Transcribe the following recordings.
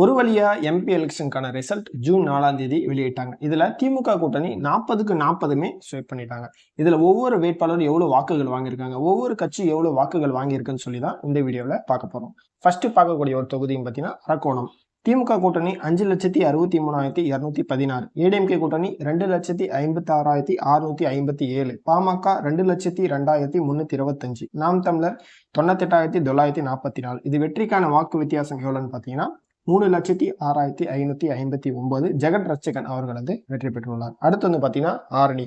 ஒரு வழியா MP எலெக்ஷனுக்கான result June நாலாம் தேதி வெளியிட்டாங்க. இதுல திமுக கூட்டணி நாற்பதுக்கு நாற்பதுமே ஸ்வைப் பண்ணிட்டாங்க. இதுல ஒவ்வொரு வேட்பாளரும் எவ்வளவு வாக்குகள் வாங்கியிருக்காங்க ஒவ்வொரு கட்சி எவ்வளவு வாக்குகள் வாங்கியிருக்குன்னு சொல்லி தான் இந்த வீடியோல பார்க்க போறோம். ஃபர்ஸ்ட் பார்க்கக்கூடிய ஒரு தொகுதியும் பார்த்தீங்கன்னா அரக்கோணம். திமுக கூட்டணி அஞ்சு லட்சத்தி அறுபத்தி மூணாயிரத்தி இரநூத்தி பதினாறு. ஏடிஎம்கே கூட்டணி ரெண்டு லட்சத்தி ஐம்பத்தி ஆறாயிரத்தி அறுநூத்தி ஐம்பத்தி ஏழு. பாமக ரெண்டு லட்சத்தி ரெண்டாயிரத்தி முன்னூத்தி இருபத்தஞ்சு. நாம் தமிழர் தொண்ணூத்தெட்டாயிரத்தி தொள்ளாயிரத்தி நாற்பத்தி நாலு. இது வெற்றிக்கான வாக்கு வித்தியாசம் எவ்வளோன்னு பார்த்தீங்கன்னா மூணு லட்சத்தி ஆறாயிரத்தி ஐநூத்தி ஐம்பத்தி ஒன்பது ஜெகன் ரட்சகன் அவர்கள் வந்து வெற்றி பெற்றுள்ளார். அடுத்து வந்து பார்த்தீங்கன்னா ஆரணி.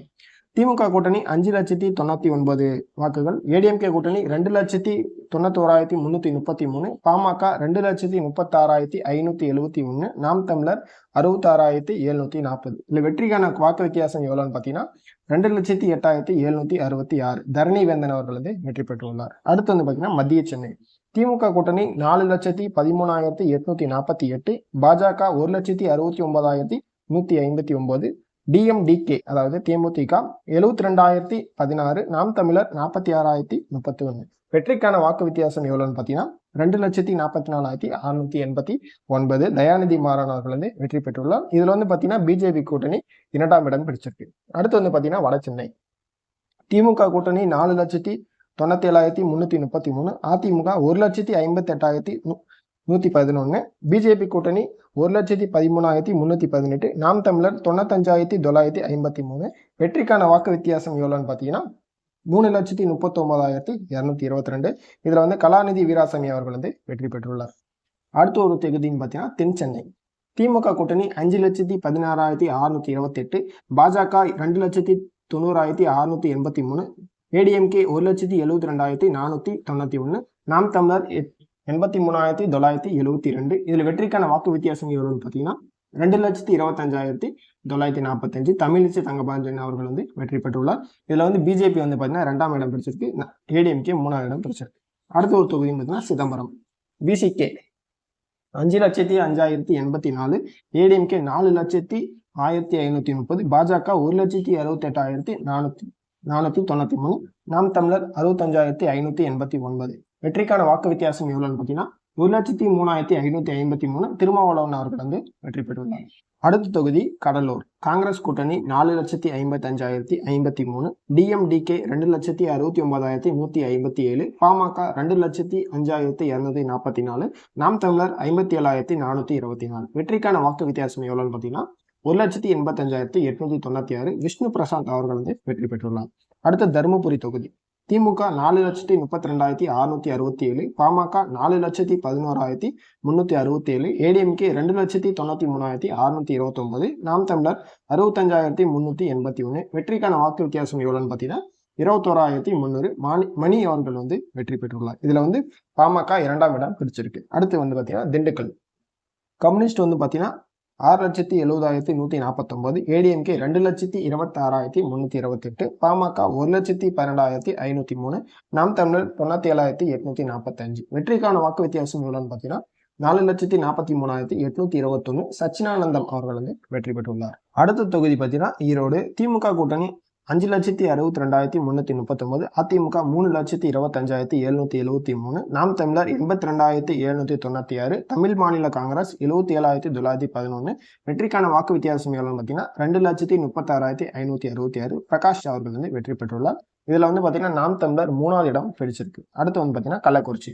திமுக கூட்டணி அஞ்சு லட்சத்தி தொண்ணூத்தி ஒன்பது வாக்குகள் ஏடிஎம்கே கூட்டணி ரெண்டு லட்சத்தி தொண்ணூத்தோராயிரத்தி முன்னூத்தி முப்பத்தி மூணு பாமக ரெண்டு லட்சத்தி முப்பத்தாறாயிரத்தி ஐநூத்தி எழுபத்தி ஒன்று நாம் தமிழர் அறுபத்தாறாயிரத்தி எழுநூத்தி நாற்பது. இல்லை வெற்றிக்கான வாக்கு வித்தியாசம் எவ்வளோன்னு பார்த்தீங்கன்னா ரெண்டு லட்சத்தி எட்டாயிரத்தி எழுநூத்தி அறுபத்தி ஆறு தரணி வேந்தன் அவர்கள் வந்து வெற்றி பெற்றுள்ளார். அடுத்து வந்து பார்த்தீங்கன்னா மத்திய சென்னை. திமுக கூட்டணி நாலு லட்சத்தி பதிமூணாயிரத்தி எட்நூத்தி நாற்பத்தி எட்டு பாஜக ஒரு லட்சத்தி அறுபத்தி ஒன்பதாயிரத்தி நூத்தி ஐம்பத்தி ஒன்பது டிஎம்டிகே அதாவது தேமுதிக எழுபத்தி ரெண்டாயிரத்தி பதினாறு நாம் தமிழர் நாற்பத்தி ஆறாயிரத்தி முப்பத்தி ஒன்று வெற்றிக்கான வாக்கு வித்தியாசம் எவ்வளோன்னு பார்த்தீங்கன்னா ரெண்டு லட்சத்தி நாற்பத்தி நாலாயிரத்தி அறுநூத்தி எண்பத்தி ஒன்பது தயாநிதி மாறன் அவர்கள் வந்து வெற்றி பெற்றுள்ளார். இதுல வந்து பார்த்தீங்கன்னா பிஜேபி கூட்டணி இரண்டாம் இடம் பிடிச்சிருக்கு. அடுத்து வந்து பார்த்தீங்கன்னா வட சென்னை. திமுக கூட்டணி நாலு லட்சத்தி தொண்ணூத்தி ஏழாயிரத்தி முன்னூத்தி முப்பத்தி மூணு அதிமுக ஒரு லட்சத்தி ஐம்பத்தி எட்டாயிரத்தி நூத்தி பதினொன்னு பிஜேபி கூட்டணி ஒரு லட்சத்தி பதிமூணாயிரத்தி முன்னூத்தி பதினெட்டு நாம் தமிழர் தொண்ணூத்தஞ்சாயிரத்தி தொள்ளாயிரத்தி ஐம்பத்தி மூணு. வெற்றிக்கான வாக்கு வித்தியாசம் எவ்வளோன்னு பார்த்தீங்கன்னா மூணு லட்சத்தி முப்பத்தொம்போதாயிரத்தி இரநூத்தி இருபத்தி ரெண்டு. இதுல வந்து கலாநிதி வீராசாமி அவர்கள் வந்து வெற்றி பெற்றுள்ளார். அடுத்த ஒரு தொகுதின்னு பார்த்தீங்கன்னா தென் சென்னை. திமுக கூட்டணி அஞ்சு லட்சத்தி பதினாறாயிரத்தி அறுநூத்தி இருபத்தி எட்டு பாஜக ரெண்டு லட்சத்தி தொண்ணூறாயிரத்தி அறுநூத்தி எண்பத்தி மூணு ஏடிஎம்கே ஒரு லட்சத்தி எழுபத்தி ரெண்டாயிரத்தி நானூற்றி தொண்ணூற்றி ஒன்று நாம் தமிழர் எண்பத்தி மூணாயிரத்தி தொள்ளாயிரத்தி எழுபத்தி ரெண்டு. இதில் வெற்றிக்கான வாக்கு வித்தியாசம் எவ்வளோன்னு பார்த்தீங்கன்னா ரெண்டு லட்சத்தி இருபத்தஞ்சாயிரத்தி தொள்ளாயிரத்தி நாற்பத்தஞ்சு தமிழிசை தங்கபாஞ்சன் அவர்கள் வந்து வெற்றி பெற்றுள்ளார். இதில் வந்து பிஜேபி வந்து பார்த்தீங்கன்னா ரெண்டாம் இடம் பிடிச்சிருக்கு. ஏடிஎம்கே மூணாம் இடம் பிடிச்சிருக்கு. அடுத்த ஒரு தொகுதி பார்த்தீங்கன்னா சிதம்பரம். பிசிகே. அஞ்சு லட்சத்தி அஞ்சாயிரத்தி எண்பத்தி நாலு. ஏடிஎம்கே நாலு லட்சத்தி ஆயிரத்தி ஐநூற்றி முப்பது. பாஜக ஒரு லட்சத்தி அறுபத்தி எட்டாயிரத்தி நானூற்றி நானூற்றி தொண்ணூற்றி மூணு. நாம் தமிழர் அறுபத்தஞ்சாயிரத்தி ஐநூற்றி எண்பத்தி ஒன்பது. வெற்றிக்கான வாக்கு வித்தியாசம் எவ்வளோன்னு பார்த்தீங்கன்னா ஒரு லட்சத்தி மூணாயிரத்தி ஐநூற்றி ஐம்பத்தி மூணு திருமாவளவன் அவர்கள் வந்து வெற்றி பெற்றுள்ளார். அடுத்த தொகுதி கடலூர். காங்கிரஸ் கூட்டணி நாலு லட்சத்தி ஐம்பத்தஞ்சாயிரத்தி ஐம்பத்தி மூணு. டிஎம்டிகே ரெண்டு லட்சத்தி அறுபத்தி ஒன்பதாயிரத்தி நூற்றி ஐம்பத்தி ஏழு. பாமக ரெண்டு லட்சத்தி அஞ்சாயிரத்தி இரநூத்தி நாற்பத்தி நாலு. நாம் தமிழர் ஐம்பத்தி ஏழாயிரத்தி நானூற்றி இருபத்தி நாலு. வெற்றிக்கான வாக்கு வித்தியாசம் எவ்வளோன்னு பார்த்தீங்கன்னா ஒரு லட்சத்தி எண்பத்தஞ்சாயிரத்தி எட்நூத்தி தொண்ணூத்தி ஆறு விஷ்ணு பிரசாந்த் அவர்கள் வந்து வெற்றி பெற்றுள்ளார். அடுத்த தருமபுரி தொகுதி. திமுக நாலு லட்சத்தி முப்பத்தி ரெண்டாயிரத்தி அறுநூத்தி அறுபத்தி ஏழு பாமக நாலு லட்சத்தி பதினோராயிரத்தி முன்னூத்தி அறுபத்தி ஏழு ஏடிஎம்கே ரெண்டு லட்சத்தி தொண்ணூத்தி மூணாயிரத்தி அறுநூத்தி இருபத்தி ஒன்பது நாம் தமிழர் அறுபத்தஞ்சாயிரத்தி முன்னூத்தி எண்பத்தி ஒன்று. வெற்றிக்கான வாக்கு வித்தியாசம் எவ்வளோன்னு பார்த்தீங்கன்னா இருபத்தோராயிரத்தி முந்நூறு மணி மணி அவர்கள் வந்து வெற்றி பெற்றுள்ளார். இதுல வந்து பாமக இரண்டாம் இடம் பிடிச்சிருக்கு அடுத்து வந்து பாத்தீங்கன்னா திண்டுக்கல். கம்யூனிஸ்ட் வந்து பாத்தீங்கன்னா ஆறு லட்சத்தி எழுபதாயிரத்தி நூற்றி நாற்பத்தொம்பது ஏடிஎம்கே ரெண்டு லட்சத்தி இருபத்தாறாயிரத்தி முந்நூற்றி இருபத்தெட்டு பாமக ஒரு லட்சத்தி பன்னெண்டாயிரத்தி ஐநூற்றி மூணு நாம் தமிழர் தொண்ணூற்றி ஏழாயிரத்தி எட்நூற்றி நாற்பத்தஞ்சு வெற்றிக்கான வாக்கு வித்தியாசம் எவ்வளோன்னு பார்த்தீங்கன்னா நாலு லட்சத்தி நாற்பத்தி மூணாயிரத்தி எட்நூத்தி இருபத்தொன்னு சச்சினானந்தம் அவர்கள் வந்து வெற்றி பெற்றுள்ளார். அடுத்த தொகுதி பார்த்தீங்கன்னா ஈரோடு. திமுக கூட்டணி அஞ்சு லட்சத்தி அறுபத்தி ரெண்டாயிரத்தி முந்நூற்றி முப்பத்தொன்பது அதிமுக மூணு லட்சத்தி இருபத்தஞ்சாயிரத்தி எழுநூத்தி எழுபத்தி மூணு நாம் தமிழர் எண்பத்தி ரெண்டாயிரத்தி எழுநூத்தி தொண்ணூத்தி ஆறு தமிழ் மாநில காங்கிரஸ் எழுபத்தி ஏழாயிரத்தி தொள்ளாயிரத்தி பதினொன்று வெற்றிக்கான வாக்கு வித்தியாசம் எவ்வளோன்னு பார்த்தீங்கன்னா ரெண்டு லட்சத்தி முப்பத்தாறாயிரத்தி ஐநூத்தி அறுபத்தி ஆறு பிரகாஷ் அவர்கள் வந்து வெற்றி பெற்றுள்ளார். இதுல வந்து பார்த்தீங்கன்னா நாம் தமிழர் மூணாவது இடம் பிடிச்சிருக்கு. அடுத்து வந்து பார்த்தீங்கன்னா கள்ளக்குறிச்சி.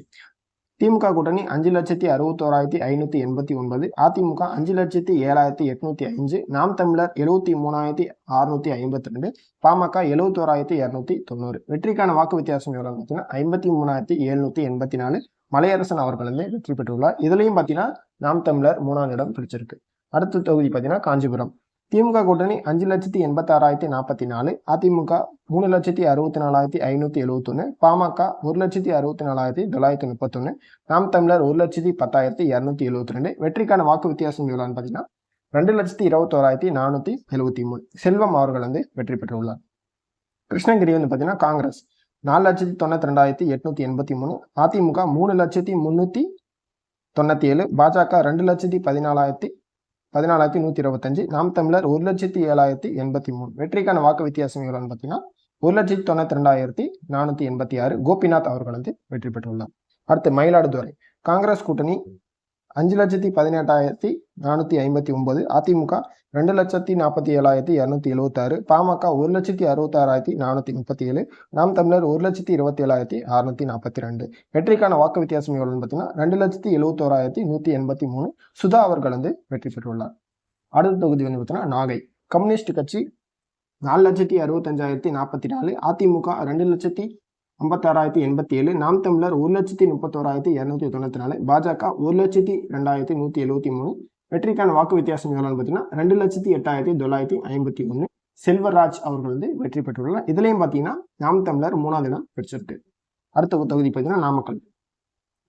திமுக கூட்டணி அஞ்சு லட்சத்தி அறுபத்தோராயிரத்தி ஐநூத்தி எண்பத்தி ஒன்பது அதிமுக அஞ்சு லட்சத்தி ஏழாயிரத்தி எட்நூத்தி அஞ்சு நாம் தமிழர் எழுபத்தி மூணாயிரத்தி அறுநூத்தி ஐம்பத்தி ரெண்டு பாமக எழுபத்தோராயிரத்தி இரநூத்தி தொண்ணூறு. வெற்றிக்கான வாக்கு வித்தியாசம் எவ்வளவு பார்த்தீங்கன்னா ஐம்பத்தி மூணாயிரத்தி எழுநூத்தி எண்பத்தி நாலு. மலையரசன் அவர்கள் வந்து வெற்றி பெற்றுள்ளார். இதுலயும் பார்த்தீங்கன்னா நாம் தமிழர் மூணாம் இடம் பிடிச்சிருக்கு. அடுத்த தொகுதி பார்த்தீங்கன்னா காஞ்சிபுரம். திமுக கூட்டணி அஞ்சு லட்சத்தி எண்பத்தாறாயிரத்தி நாற்பத்தி நாலு அதிமுக மூணு லட்சத்தி அறுபத்தி நாலாயிரத்தி ஐநூற்றி எழுபத்தொன்று பாமக ஒரு லட்சத்தி அறுபத்தி நாலாயிரத்தி தொள்ளாயிரத்தி முப்பத்தொன்று நாம் தமிழர் ஒரு லட்சத்தி பத்தாயிரத்தி இரநூத்தி எழுபத்தி ரெண்டு வெற்றிக்கான வாக்கு வித்தியாசம் எவ்வளோன்னு பார்த்தீங்கன்னா ரெண்டு லட்சத்தி இருபத்தோராயிரத்தி நானூற்றி எழுபத்தி மூணு. செல்வம் அவர்கள் வந்து வெற்றி பெற்றுள்ளார். கிருஷ்ணகிரி வந்து பார்த்தீங்கன்னா காங்கிரஸ் நாலு லட்சத்தி தொண்ணூத்தி ரெண்டாயிரத்தி எட்நூத்தி எண்பத்தி மூணு அதிமுக மூணு லட்சத்தி முன்னூற்றி தொண்ணூற்றி ஏழு பாஜக ரெண்டு லட்சத்தி பதினாலாயிரத்தி பதினாலாயிரத்தி நூற்றி இருபத்தஞ்சு. நாம் தமிழர் ஒரு லட்சத்தி ஏழாயிரத்தி எண்பத்தி மூணு. வெற்றிக்கான வாக்கு வித்தியாசம் எவ்வளோன்னு பார்த்தீங்கன்னா ஒரு லட்சத்தி தொண்ணூத்தி ரெண்டாயிரத்தி நானூற்றி எண்பத்தி ஆறு கோபிநாத் அவர்கள் வந்து வெற்றி பெற்றுள்ளார். அடுத்து மயிலாடுதுறை. காங்கிரஸ் கூட்டணி அஞ்சு லட்சத்தி பதினெட்டாயிரத்தி நானூற்றி ஐம்பத்தி ஒன்பது. அதிமுக ரெண்டு லட்சத்தி நாற்பத்தி ஏழாயிரத்தி இரநூத்தி எழுபத்தாறு பாமக ஒரு லட்சத்தி அறுபத்தாறாயிரத்தி நானூற்றி முப்பத்தி ஏழு நாம் தமிழர் ஒரு லட்சத்தி இருபத்தி ஏழாயிரத்தி அறுநூத்தி நாற்பத்தி ரெண்டு. வெற்றிக்கான வாக்கு வித்தியாசம் எவ்வளோன்னு பார்த்தீங்கன்னா ரெண்டு லட்சத்தி எழுபத்தோராயிரத்தி நூற்றி எண்பத்தி மூணு சுதா அவர்கள் வந்து வெற்றி பெற்றுள்ளார். அடுத்த தொகுதி வந்து பார்த்தீங்கன்னா நாகை. கம்யூனிஸ்ட் கட்சி நாலு லட்சத்தி அறுபத்தஞ்சாயிரத்தி நாற்பத்தி நாலு அதிமுக ரெண்டு லட்சத்தி ஐம்பத்தாறாயிரத்தி எண்பத்தி ஏழு நாம் தமிழர் ஒரு லட்சத்தி முப்பத்தோராயிரத்தி இரநூத்தி தொண்ணூற்றி நாலு பாஜக ஒரு லட்சத்தி ரெண்டாயிரத்தி நூற்றி எழுபத்தி மூணு வெற்றிக்கான வாக்கு வித்தியாசம் எவ்வளோன்னு பார்த்தீங்கன்னா ரெண்டு லட்சத்தி எட்டாயிரத்தி தொள்ளாயிரத்தி ஐம்பத்தி ஒன்று செல்வராஜ் அவர்கள் வந்து வெற்றி பெற்றுள்ளார். இதுலேயும் பார்த்தீங்கன்னா நாம் தமிழர் மூணாவது இடம் பெற்றிருக்கு. அடுத்த தொகுதி பார்த்தீங்கன்னா நாமக்கல்.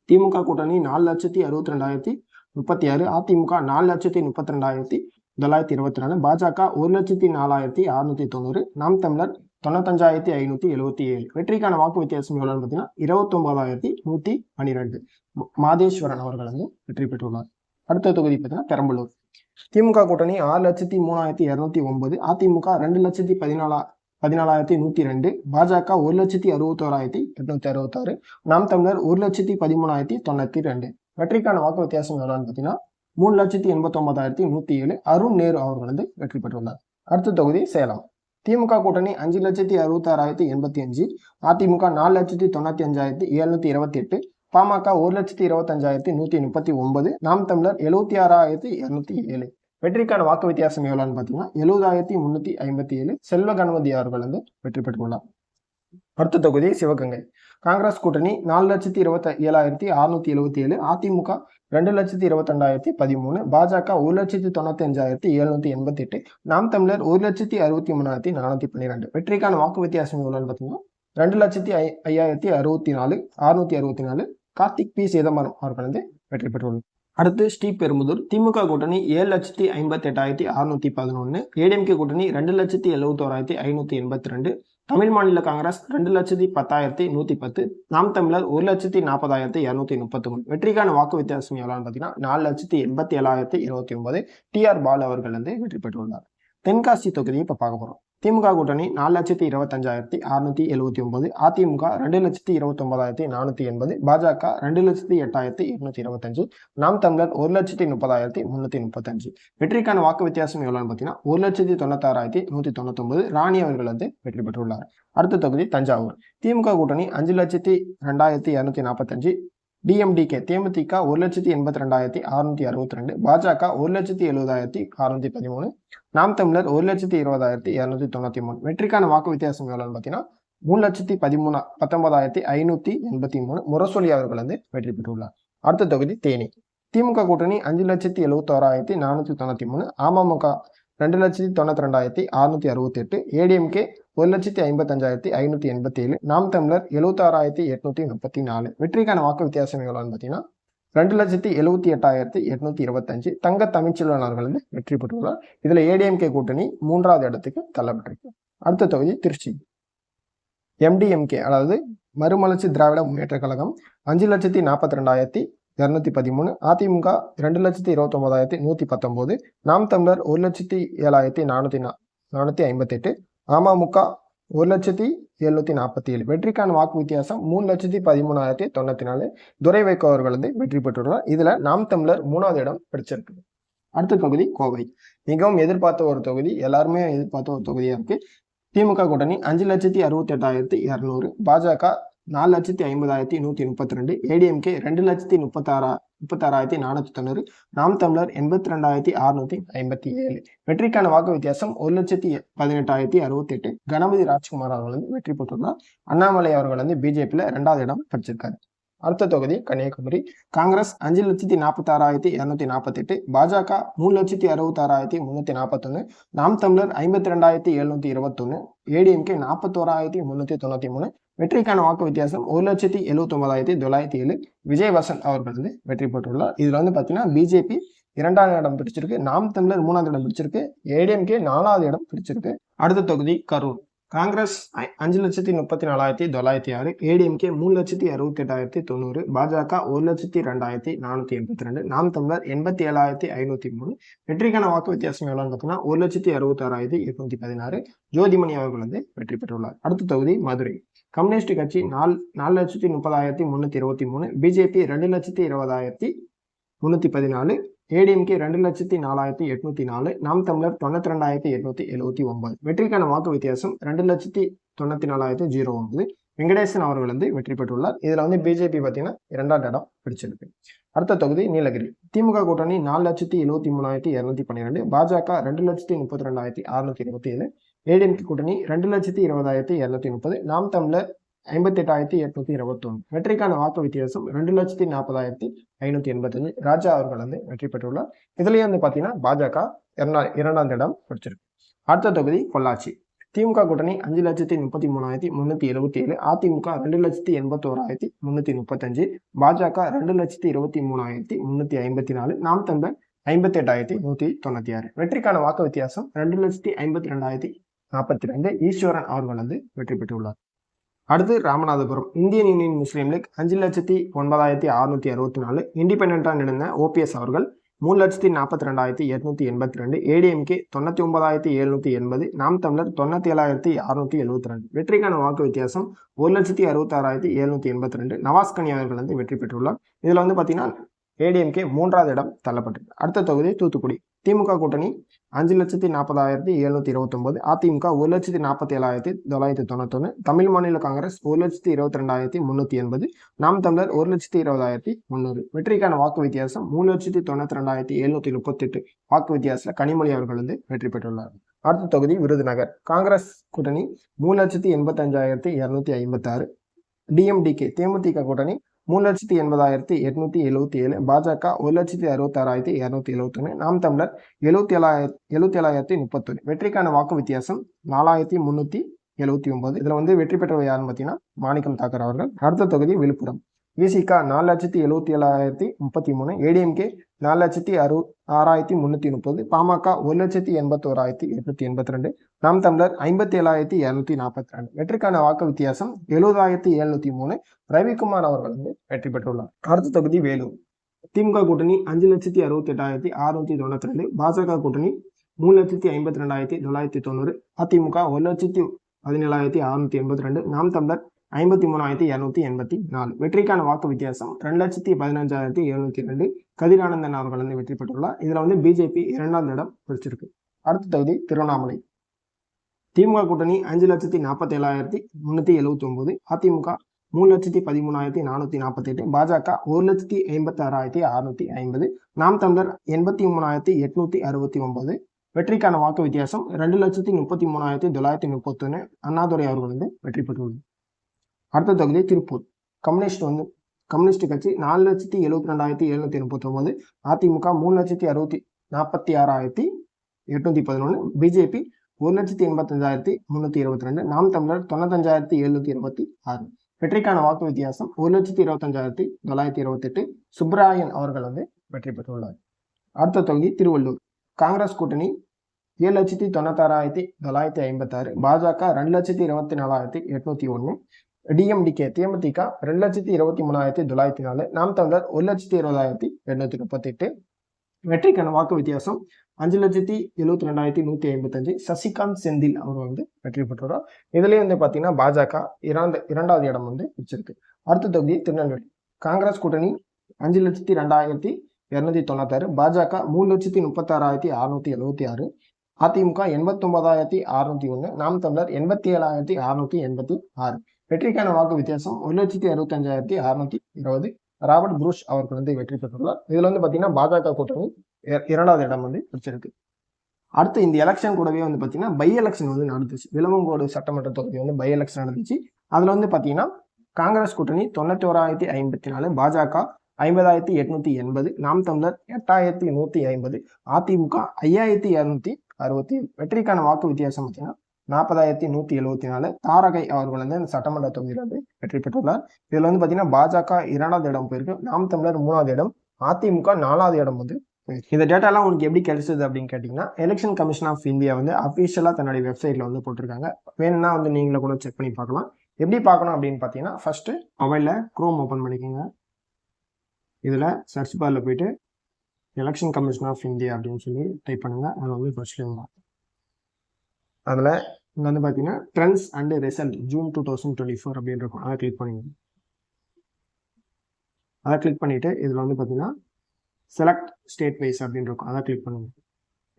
திமுக கூட்டணி நாலு லட்சத்தி அறுபத்தி ரெண்டாயிரத்தி முப்பத்தி ஆறு அதிமுக நாலு லட்சத்தி முப்பத்தி ரெண்டாயிரத்தி தொள்ளாயிரத்தி இருபத்தி நாலு பாஜக ஒரு லட்சத்தி நாலாயிரத்தி அறுநூத்தி தொண்ணூறு நாம் தமிழர் தொண்ணூத்தஞ்சாயிரத்தி ஐநூத்தி எழுபத்தி ஏழு. வெற்றிக்கான வாக்கு வித்தியாசம் எவ்வளோன்னு பார்த்தீங்கன்னா இருபத்தொன்பதாயிரத்தி நூற்றி பன்னிரெண்டு. மாதேஸ்வரன் அவர்கள் வந்து வெற்றி பெற்றுள்ளார். அடுத்த தொகுதி பார்த்தீங்கன்னா பெரம்பலூர். திமுக கூட்டணி ஆறு லட்சத்தி மூணாயிரத்தி இரநூத்தி ஒன்பது அதிமுக ரெண்டு லட்சத்தி பதினாலா பதினாலாயிரத்தி நூற்றி ரெண்டு பாஜக ஒரு லட்சத்தி அறுபத்தோராயிரத்தி எட்நூத்தி அறுபத்தாறு நாம் தமிழர் ஒரு லட்சத்தி பதிமூணாயிரத்தி தொண்ணூற்றி ரெண்டு. வெற்றிக்கான வாக்கு வித்தியாசம் எவ்வளோன்னு பார்த்தீங்கன்னா மூணு லட்சத்தி எண்பத்தொன்பதாயிரத்தி நூற்றி ஏழு அருண் நேரு அவர்கள் வந்து வெற்றி பெற்றுள்ளார். அடுத்த தொகுதி சேலம். திமுக கூட்டணி அஞ்சு லட்சத்தி அறுபத்தாறாயிரத்தி எண்பத்தி அஞ்சு அதிமுக நாலு லட்சத்தி தொண்ணூற்றி அஞ்சாயிரத்தி எழுநூத்தி இருபத்தி எட்டு பாமக ஒரு லட்சத்தி இருபத்தஞ்சாயிரத்தி நூற்றி முப்பத்தி ஒன்பது நாம் தமிழர் எழுபத்தி ஆறாயிரத்தி இரநூத்தி ஏழு. வெற்றிக்கான வாக்கு வித்தியாசம் எவ்வளோன்னு பார்த்தீங்கன்னா எழுபதாயிரத்தி முன்னூற்றி ஐம்பத்தி ஏழு செல்வ கணபதி அவர்கள் வந்து வெற்றி பெற்றுள்ளார். அடுத்த தொகுதி சிவகங்கை. காங்கிரஸ் கூட்டணி நாலு லட்சத்தி இருபத்தி ஏழாயிரத்தி அறுநூத்தி எழுபத்தி ஏழு அதிமுக ரெண்டு லட்சத்தி இருபத்தெண்டாயிரத்தி பதிமூணு பாஜக ஒரு லட்சத்தி தொண்ணூத்தி அஞ்சாயிரத்தி எழுநூத்தி எண்பத்தி எட்டு நாம் தமிழர் ஒரு லட்சத்தி அறுபத்தி மூணாயிரத்தி நானூத்தி பன்னிரெண்டு. வெற்றிக்கான வாக்கு வித்தியாசம் எவ்வளோன்னு பார்த்தீங்கன்னா ரெண்டு லட்சத்தி ஐ ஐயாயிரத்தி அறுபத்தி நாலு அறுநூத்தி அறுபத்தி நாலு கார்த்திக் பி. சிதம்பரம் அவர்கள் வந்து வெற்றி பெற்றுள்ளார். அடுத்து ஸ்ரீபெரும்புதூர் திமுக கூட்டணி ஏழு லட்சத்தி ஐம்பத்தி எட்டாயிரத்தி அறுநூத்தி பதினொன்று ஏடிஎம்கே கூட்டணி ரெண்டு லட்சத்தி எழுபத்தோராயிரத்தி ஐநூத்தி எண்பத்தி ரெண்டு தமிழ் மாநில காங்கிரஸ் ரெண்டு லட்சத்தி பத்தாயிரத்தி நூத்தி பத்து நாம் தமிழர் ஒரு லட்சத்தி நாற்பதாயிரத்தி இரநூத்தி முப்பத்தி மூணு வெற்றிக்கான வாக்கு வித்தியாசம் எவ்வளோன்னு பார்த்தீங்கன்னா நாலு லட்சத்தி எண்பத்தி ஏழாயிரத்தி இருபத்தி ஒன்பது. டிஆர் பாலு அவர்கள் வந்து வெற்றி பெற்றுள்ளார். தென்காசி தொகுதியை இப்போ பார்க்க போகிறோம் திமுக கூட்டணி நாலு லட்சத்தி இருபத்தஞ்சாயிரத்தி அறுநூத்தி எழுபத்தி ஒன்பது அதிமுக ரெண்டு லட்சத்தி இருபத்தொன்பதாயிரத்தி நானூற்றி எண்பது பாஜக ரெண்டு லட்சத்தி எட்டாயிரத்தி இருநூத்தி இருபத்தஞ்சு நாம் தமிழர் ஒரு லட்சத்தி முப்பதாயிரத்தி முன்னூற்றி முப்பத்தஞ்சு. வெற்றிக்கான வாக்கு வித்தியாசம் எவ்வளோன்னு பார்த்தீங்கன்னா ஒரு லட்சத்தி தொண்ணூத்தாறாயிரத்தி நூற்றி தொண்ணூத்தொம்பது ராணி அவர்கள் வந்து வெற்றி பெற்றுள்ளார். அடுத்த தொகுதி தஞ்சாவூர். திமுக கூட்டணி அஞ்சு லட்சத்தி ரெண்டாயிரத்தி இரநூத்தி நாற்பத்தஞ்சு டிஎம்டிகே தேமுதிக ஒரு லட்சத்தி எண்பத்தி ரெண்டாயிரத்தி அறுநூத்தி அறுபத்தி ரெண்டு பாஜக ஒரு லட்சத்தி எழுபதாயிரத்தி அறுநூத்தி பதிமூணு நாம் தமிழர் ஒரு லட்சத்தி இருபதாயிரத்தி இரநூத்தி தொண்ணூத்தி மூணு. வெற்றிக்கான வாக்கு வித்தியாசம் எவ்வளோன்னு பார்த்தீங்கன்னா மூணு லட்சத்தி பதிமூணா பத்தொன்பதாயிரத்தி ஐநூத்தி எண்பத்தி மூணு முரசொலி அவர்கள் வந்து வெற்றி பெற்றுள்ளார். அடுத்த தொகுதி தேனி. திமுக கூட்டணி அஞ்சு லட்சத்தி எழுபத்தோராயிரத்தி நானூற்றி தொண்ணூற்றி மூணு அமமுக ரெண்டு லட்சத்தி தொண்ணூற்றி ரெண்டாயிரத்தி அறுநூத்தி அறுபத்தி எட்டு ஏடிஎம்கே ஒரு லட்சத்தி ஐம்பத்தஞ்சாயிரத்தி ஐநூற்றி எண்பத்தி ஏழு நாம் தமிழர் எழுபத்தாறாயிரத்தி எட்நூற்றி முப்பத்தி நாலு. வெற்றிக்கான வாக்கு வித்தியாசம் எவ்வளோன்னு பார்த்தீங்கன்னா ரெண்டு லட்சத்தி எழுபத்தி எட்டாயிரத்தி எட்நூத்தி இருபத்தஞ்சு. தங்க தமிழ்ச்செல்வன் அவர்கள் வந்து வெற்றி பெற்றுள்ளார். இதில் ஏடிஎம்கே கூட்டணி மூன்றாவது இடத்துக்கு தள்ளப்பட்டிருக்கு. அடுத்த தொகுதி திருச்சி. எம்டிஎம்கே அதாவது மறுமலர்ச்சி திராவிட முன்னேற்ற கழகம் அஞ்சு லட்சத்தி நாற்பத்தி ரெண்டாயிரத்தி இரநூத்தி பதிமூணு. அதிமுக ரெண்டு லட்சத்தி இருபத்தொன்பதாயிரத்தி நூற்றி பத்தொம்போது. நாம் தமிழர் ஒரு லட்சத்தி ஏழாயிரத்தி நானூற்றி நா நானூற்றி ஐம்பத்தெட்டு. அமமுக ஒரு லட்சத்தி எழுநூத்தி நாற்பத்தி ஏழு வெற்றிக்கான வாக்கு வித்தியாசம் மூணு லட்சத்தி பதிமூணாயிரத்தி தொண்ணூற்றி நாலு. துரை வைகோ அவர்கள் வந்து வெற்றி பெற்றுள்ளார் இதில் நாம் தமிழர் மூணாவது இடம் பிடிச்சிருக்கு. அடுத்த தொகுதி கோவை. மிகவும் எதிர்பார்த்த ஒரு தொகுதி எல்லாருமே எதிர்பார்த்த ஒரு தொகுதியாக இருக்கு. திமுக கூட்டணி அஞ்சு லட்சத்தி அறுபத்தி எட்டாயிரத்தி இரநூறு. பாஜக நாலு லட்சத்தி ஐம்பதாயிரத்தி நூற்றி முப்பத்தி ரெண்டு ஏடிஎம்கே ரெண்டு லட்சத்தி முப்பத்தாறா முப்பத்தாறாயிரத்தி நானூற்றி தொண்ணூறு நாம் தமிழர் எண்பத்தி ரெண்டாயிரத்தி அறுநூத்தி ஐம்பத்தி ஏழு. வெற்றிக்கான வாக்கு வித்தியாசம் ஒரு லட்சத்தி பதினெட்டாயிரத்தி அறுபத்தி எட்டு கணபதி ராஜ்குமார் அவர்கள் வந்து வெற்றி பெற்றுள்ளார். அண்ணாமலை அவர்கள் வந்து பிஜேபியில் ரெண்டாவது இடம் படிச்சிருக்காரு அடுத்த தொகுதி கன்னியாகுமரி. காங்கிரஸ் அஞ்சு லட்சத்தி நாற்பத்தாறாயிரத்தி இரநூத்தி நாற்பத்தெட்டு பாஜக மூணு லட்சத்தி அறுபத்தாறாயிரத்தி முன்னூத்தி நாற்பத்தொன்னு நாம் தமிழர் ஐம்பத்தி ரெண்டாயிரத்தி எழுநூத்தி இருபத்தொன்னு ஏடிஎம்கே நாற்பத்தோராயிரத்தி முன்னூத்தி தொண்ணூத்தி மூணு வெற்றிக்கான வாக்கு வித்தியாசம் ஒரு லட்சத்தி எழுபத்தி ஒன்பதாயிரத்தி தொள்ளாயிரத்தி ஏழு. விஜய் வசந்த் அவர்கள் வந்து வெற்றி பெற்றுள்ளார். இதுல வந்து பாத்தீங்கன்னா பிஜேபி இரண்டாவது இடம் பிடிச்சிருக்கு நாம் தமிழர் மூணாவது இடம் பிடிச்சிருக்கு ஏடிஎம்கே நாலாவது இடம் பிடிச்சிருக்கு. அடுத்த தொகுதி கரூர். காங்கிரஸ் ஐ- அஞ்சு லட்சத்தி முப்பத்தி நாலாயிரத்தி தொள்ளாயிரத்தி ஆறு ஏடிஎம்கே மூணு லட்சத்தி அறுபத்தி எட்டாயிரத்தி தொண்ணூறு பாஜக ஒரு லட்சத்தி ரெண்டாயிரத்தி நானூற்றி எண்பத்தி ரெண்டு நாம் தமிழர் எண்பத்தி ஏழாயிரத்தி ஐநூற்றி மூணு வெற்றிக்கான வாக்கு வித்தியாசம் எவ்வளோன்னு பார்த்தீங்கன்னா ஒரு லட்சத்தி அறுபத்தாறாயிரத்தி எட்நூத்தி பதினாறு ஜோதிமணி அவர்கள் வந்து வெற்றி பெற்றுள்ளார். அடுத்த தொகுதி மதுரை. கம்யூனிஸ்ட் கட்சி நாலு நாலு லட்சத்தி முப்பதாயிரத்தி முந்நூற்றி இருபத்தி மூணு பிஜேபி ரெண்டு லட்சத்தி இருபதாயிரத்தி முன்னூத்தி பதினாலு ஏடிஎம்கே ரெண்டு லட்சத்தி நாலாயிரத்தி எட்நூத்தி நாலு நாம் தமிழர் தொண்ணூத்தி ரெண்டாயிரத்தி எட்நூத்தி எழுபத்தி ஒன்பது. வெற்றிக்கான வாக்கு வித்தியாசம் ரெண்டு லட்சத்தி தொண்ணூத்தி நாலாயிரத்தி ஜீரோ ஒன்பது. வெங்கடேசன் அவர்கள் வந்து வெற்றி பெற்றுள்ளார். இதுல வந்து பிஜேபி பார்த்தீங்கன்னா இரண்டாம் இடம் பிடிச்சிருக்கு. அடுத்த தொகுதி நீலகிரி. திமுக கூட்டணி நாலு லட்சத்தி எழுபத்தி மூணாயிரத்தி இருநூத்தி பன்னிரெண்டு பாஜக ரெண்டு லட்சத்தி முப்பத்தி ரெண்டாயிரத்தி அறுநூத்தி இருபத்தி ஏழு ஏடிஎம்கே கூட்டணி ரெண்டு லட்சத்தி இருபதாயிரத்தி இருநூத்தி முப்பது. நாம் தமிழர் ஐம்பத்தி எட்டாயிரத்தி எட்நூத்தி இருபத்தொன்று வெற்றிக்கான வாக்கு வித்தியாசம் ரெண்டு லட்சத்தி நாற்பதாயிரத்தி ஐநூத்தி எண்பத்தஞ்சு. ராஜா அவர்கள் வந்து வெற்றி பெற்றுள்ளார். இதுலயே வந்து பாத்தீங்கன்னா பாஜக இரண்டா இரண்டாம் இடம் பிடிச்சிருக்கு. அடுத்த தொகுதி பொள்ளாச்சி. திமுக கூட்டணி அஞ்சு லட்சத்தி முப்பத்தி மூணாயிரத்தி முன்னூத்தி எழுபத்தி ஏழு அதிமுக ரெண்டு லட்சத்தி எண்பத்தோராயிரத்தி முன்னூத்தி முப்பத்தஞ்சு பாஜக ரெண்டு லட்சத்தி இருபத்தி மூணாயிரத்தி முன்னூத்தி ஐம்பத்தி நாலு நாம் தமிழர் ஐம்பத்தி எட்டாயிரத்தி நூத்தி தொண்ணூத்தி ஆறு. வெற்றிக்கான வாக்கு வித்தியாசம் ரெண்டு லட்சத்தி ஐம்பத்தி ரெண்டாயிரத்தி நாற்பத்தி ரெண்டு. ஈஸ்வரன் அவர்கள் வந்து வெற்றி பெற்றுள்ளார். அடுத்து Ramanathapuram Indian Union Muslim League அஞ்சு லட்சத்தி ஒன்பதாயிரத்தி அறுநூற்றி அறுபத்தி நாலு. இண்டிபெண்டாக நடந்த ஓபிஎஸ் அவர்கள் மூணு லட்சத்தி நாற்பத்தி ரெண்டாயிரத்தி எட்நூத்தி எண்பத்தி ரெண்டு. ஏடிஎம்கே தொண்ணூத்தி ஒன்பதாயிரத்தி எழுநூத்தி எண்பது. நாம் தமிழர் தொண்ணூத்தி ஏழாயிரத்தி அறுநூத்தி எழுபத்தி ரெண்டு. வெற்றிக்கான வாக்கு வித்தியாசம் ஒரு லட்சத்தி அறுபத்தாறாயிரத்தி எழுநூத்தி எண்பத்தி ரெண்டு. நவாஸ்கனி அவர்கள் வந்து வெற்றி பெற்றுள்ளார். இதுல வந்து பாத்தீங்கன்னா ஏடிஎம்கே மூன்றாவது இடம் தள்ளப்பட்டது. அடுத்த தொகுதி தூத்துக்குடி. திமுக கூட்டணி அஞ்சு லட்சத்தி நாற்பதாயிரத்தி எழுநூத்தி இருபத்தொன்பது அதிமுக ஒரு லட்சத்தி நாற்பத்தி ஏழாயிரத்தி தொள்ளாயிரத்தி தொண்ணூத்தொன்று தமிழ் மாநில காங்கிரஸ் ஒரு லட்சத்தி இருபத்தி ரெண்டாயிரத்தி முன்னூத்தி எண்பது நாம் தமிழர் ஒரு லட்சத்தி இருபதாயிரத்தி முந்நூறு வெற்றிக்கான வாக்கு வித்தியாசம் மூணு லட்சத்தி தொண்ணூத்தி ரெண்டாயிரத்தி எழுநூத்தி முப்பத்தி எட்டு வாக்கு வித்தியாசத்தில் கனிமொழி அவர்கள் வந்து வெற்றி பெற்றுள்ளார். அடுத்த தொகுதி விருதுநகர். காங்கிரஸ் கூட்டணி மூணு லட்சத்தி எண்பத்தஞ்சாயிரத்தி இருநூத்தி ஐம்பத்தாறு. டிஎம்டிகே தேமுதிக கூட்டணி மூணு லட்சத்தி எண்பதாயிரத்தி எட்நூற்றி எழுபத்தி ஏழு. பாஜக ஒரு லட்சத்தி அறுபத்தாறாயிரத்தி இரநூத்தி எழுபத்தொன்று நாம் தமிழர் எழுபத்தி ஏழாயிரத்தி எழுபத்தி ஏழாயிரத்தி முப்பத்தொன்று வெற்றிக்கான வாக்கு வித்தியாசம் நாலாயிரத்தி முந்நூற்றி எழுபத்தி ஒன்பது. இதில் வந்து வெற்றி பெற்றவர் யாருன்னு பார்த்தீங்கன்னா மாணிக்கம் தாக்கர் அவர்கள். அடுத்த தொகுதி விழுப்புரம். விசிகா நாலு லட்சத்தி எழுபத்தி ஏழாயிரத்தி முப்பத்தி மூணு. ஏடிஎம்கே நாலு லட்சத்தி அறு ஆறாயிரத்தி முன்னூத்தி முப்பது பாமக ஒரு லட்சத்தி எண்பத்தோராயிரத்தி எட்நூத்தி எண்பத்தி ரெண்டு நாம் தமிழர் ஐம்பத்தி ஏழாயிரத்தி இரநூத்தி நாற்பத்தி ரெண்டு. வெற்றிக்கான வாக்கு வித்தியாசம் எழுபதாயிரத்தி எழுநூத்தி மூணு. ரவிக்குமார் அவர்கள் வந்து வெற்றி பெற்றுள்ளார். அடுத்த தொகுதி வேலூர். திமுக கூட்டணி அஞ்சு லட்சத்தி அறுபத்தி எட்டாயிரத்தி அறுநூத்தி தொண்ணூத்தி ரெண்டு பாஜக கூட்டணி மூணு லட்சத்தி ஐம்பத்தி ரெண்டாயிரத்தி தொள்ளாயிரத்தி தொண்ணூறு அதிமுக ஒரு லட்சத்தி பதினேழாயிரத்தி அறுநூத்தி எண்பத்தி ரெண்டு. நாம் தமிழர் ஐம்பத்தி மூணாயிரத்தி இரநூத்தி எண்பத்தி நாலு. வெற்றிக்கான வாக்கு வித்தியாசம் ரெண்டு லட்சத்தி பதினஞ்சாயிரத்தி எழுநூத்தி ரெண்டு. கதிரானந்தன் அவர்கள் வந்து வெற்றி பெற்றுள்ளார். இதுல வந்து பிஜேபி இரண்டாவது இடம் பிடிச்சிருக்கு. அடுத்த தொகுதி திருவண்ணாமலை. திமுக கூட்டணி அஞ்சு லட்சத்தி நாற்பத்தி ஏழாயிரத்தி முன்னூத்தி எழுபத்தி ஒன்பது அதிமுக மூணு லட்சத்தி பதிமூணாயிரத்தி நானூத்தி நாற்பத்தி எட்டு பாஜக ஒரு லட்சத்தி ஐம்பத்தி ஆறாயிரத்தி அறுநூத்தி ஐம்பது. நாம் தமிழர் எண்பத்தி மூணாயிரத்தி எட்நூத்தி அறுபத்தி ஒன்பது. வெற்றிக்கான வாக்கு வித்தியாசம் ரெண்டு லட்சத்தி முப்பத்தி மூணாயிரத்தி தொள்ளாயிரத்தி முப்பத்தொன்னு. அண்ணாதுரை அவர்கள் வந்து வெற்றி பெற்றுள்ளது அடுத்த தொகுதி திருப்பூர். கம்யூனிஸ்ட் வந்து கம்யூனிஸ்ட் கட்சி நாலு லட்சத்தி எழுபத்தி ரெண்டாயிரத்தி எழுநூத்தி முப்பத்தி ஒன்பது அதிமுக மூணு லட்சத்தி அறுபத்தி நாற்பத்தி ஆறாயிரத்தி எட்நூத்தி பதினொன்று பிஜேபி ஒரு லட்சத்தி எண்பத்தஞ்சாயிரத்தி முன்னூத்தி இருபத்தி ரெண்டு நாம் தமிழர் தொண்ணூத்தஞ்சாயிரத்தி எழுநூத்தி இருபத்தி ஆறு. வெற்றிக்கான வாக்கு வித்தியாசம் ஒரு லட்சத்தி இருபத்தஞ்சாயிரத்தி தொள்ளாயிரத்தி இருபத்தெட்டு சுப்ராயன் அவர்கள் வந்து வெற்றி பெற்றுள்ளார். அடுத்த தொகுதி திருவள்ளூர். காங்கிரஸ் கூட்டணி ஏழு லட்சத்தி தொண்ணூத்தாறாயிரத்தி தொள்ளாயிரத்தி ஐம்பத்தாறு பாஜக ரெண்டு லட்சத்தி இருபத்தி நாலாயிரத்தி எட்நூத்தி ஒன்று டிஎம்டிகே தேமுதிக ரெண்டு லட்சத்தி இருபத்தி மூணாயிரத்தி தொள்ளாயிரத்தி நாலு. நாம் தமிழர் ஒரு லட்சத்தி இருபதாயிரத்தி எண்ணூற்றி முப்பத்தெட்டு. வெற்றிக்கான வாக்கு வித்தியாசம் அஞ்சு லட்சத்தி எழுபத்தி ரெண்டாயிரத்தி நூற்றி ஐம்பத்தஞ்சு. சசிகாந்த் செந்தில் அவர் வந்து வெற்றி பெற்றுள்ளார் இதுலேயே வந்து பார்த்தீங்கன்னா பாஜக இரண்டு இரண்டாவது இடம் வந்து வச்சிருக்கு. அடுத்த தொகுதி திருநெல்வேலி. காங்கிரஸ் கூட்டணி அஞ்சு லட்சத்தி ரெண்டாயிரத்தி இரநூத்தி தொண்ணூத்தாறு. பாஜக மூணு லட்சத்தி முப்பத்தாறாயிரத்தி அறுநூத்தி எழுபத்தி ஆறு. அதிமுக எண்பத்தொன்பதாயிரத்தி அறுநூத்தி ஒன்று நாம் தமிழர் எண்பத்தி ஏழாயிரத்தி அறுநூத்தி எண்பத்தி ஆறு. வெற்றிக்கான வாக்கு வித்தியாசம் ஒரு லட்சத்தி அறுபத்தஞ்சாயிரத்தி அறுநூத்தி இருபது. ராபர்ட் புரூஷ் அவருக்கு வந்து வெற்றி பெற்றுள்ளார். இதுல வந்து பாத்தீங்கன்னா பாஜக கூட்டணி இரண்டாவது இடம் வந்து பிடிச்சிருக்கு. அடுத்து இந்த எலெக்ஷன் கூடவே வந்து பாத்தீங்கன்னா பை எலெக்ஷன் வந்து நடந்துச்சு. விளம்பங்கோடு சட்டமன்ற தொகுதி வந்து பை எலெக்ஷன் நடந்துச்சு. அதுல வந்து பாத்தீங்கன்னா காங்கிரஸ் கூட்டணி தொண்ணூத்தி ஓராயிரத்தி ஐம்பத்தி நாலு பாஜக ஐம்பதாயிரத்தி எட்நூத்தி எண்பது நாம் தமிழர் எட்டாயிரத்தி நூத்தி ஐம்பது அதிமுக ஐயாயிரத்தி இருநூத்தி அறுபத்தி வெற்றிக்கான வாக்கு வித்தியாசம் பார்த்தீங்கன்னா நாற்பதாயிரத்தி நூத்தி எழுபத்தி நாலு தாரகை அவர்கள் வந்து இந்த சட்டமன்ற தொகுதியில் வந்து வெற்றி பெற்றுள்ளார். இதுல வந்து பாத்தீங்கன்னா பாஜக இரண்டாவது இடம் போயிருக்கு. நாம் தமிழர் மூணாவது இடம். அதிமுக நாலாவது இடம் வந்து இந்த டேட்டாலாம் உங்களுக்கு எப்படி கிடைச்சது அப்படின்னு கேட்டிங்கன்னா எலெக்ஷன் கமிஷன் ஆஃப் இந்தியா வந்து அஃபிஷியலாக தன்னுடைய வெப்சைட்டில் வந்து போட்டிருக்காங்க. வேணும்னா வந்து நீங்களே கூட செக் பண்ணி பார்க்கலாம். எப்படி பார்க்கணும் அப்படின்னு பார்த்தீங்கன்னா ஃபர்ஸ்ட் மொபைலில் க்ரோம் ஓப்பன் பண்ணிக்கோங்க. இதில் சர்ச் பாரில் போயிட்டு எலெக்ஷன் கமிஷன் ஆஃப் இந்தியா அப்படின்னு சொல்லி டைப் பண்ணுங்கள் அதில் வந்து ஃபர்ஸ்ட் அதில் இங்கே வந்து பார்த்தீங்கன்னா trends and result June two thousand twenty four அப்படின்னு இருக்கும் அதை கிளிக் பண்ணிங்க அதை கிளிக் பண்ணிட்டு இதில் வந்து பார்த்தீங்கன்னா செலக்ட் ஸ்டேட் வைஸ் அப்படின்னு இருக்கும். அதை கிளிக் பண்ணுங்க.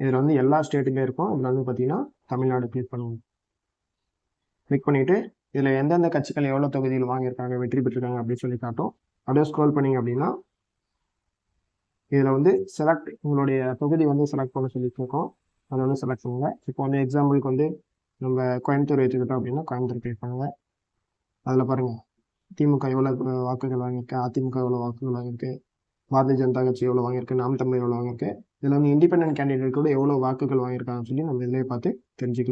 இதில் வந்து எல்லா ஸ்டேட்டுமே இருக்கும். இதில் வந்து பார்த்தீங்கன்னா தமிழ்நாடு கிளிக் பண்ணுங்க. கிளிக் பண்ணிவிட்டு இதில் எந்தெந்த கட்சிகள் எவ்வளோ தொகுதியில் வாங்கியிருக்காங்க வெற்றி பெற்றிருக்காங்க அப்படின்னு சொல்லி காட்டும். அப்படியே ஸ்க்ரோல் பண்ணீங்க அப்படின்னா இதில் வந்து செலக்ட் உங்களுடைய தொகுதி வந்து செலக்ட் பண்ண சொல்லி இருக்கோம். அதை வந்து செலக்ட் பண்ணுங்க. இப்போ வந்து எக்ஸாம்பிளுக்கு வந்து நம்ம கோயம்புத்தூர் எடுத்துக்கிட்டோம் அப்படின்னா கோயம்புத்தூர் கிளிக் அதில் பாருங்கள் திமுக எவ்வளோ வாக்குகள் வாங்கியிருக்கு அதிமுக எவ்வளோ வாக்குகள் வாங்கியிருக்கு பாரதிய ஜனதா கட்சி எவ்வளோ வாங்கியிருக்கு நாம் தமிழ் எவ்வளோ வாங்கியிருக்கு இதில் வந்து இண்டிபெண்டன்ட் கேண்டிடேட் கூட எவ்வளோ வாக்குகள் வாங்கியிருக்காங்கன்னு சொல்லி நம்ம இதிலே பார்த்து தெரிஞ்சுக்கலாம்.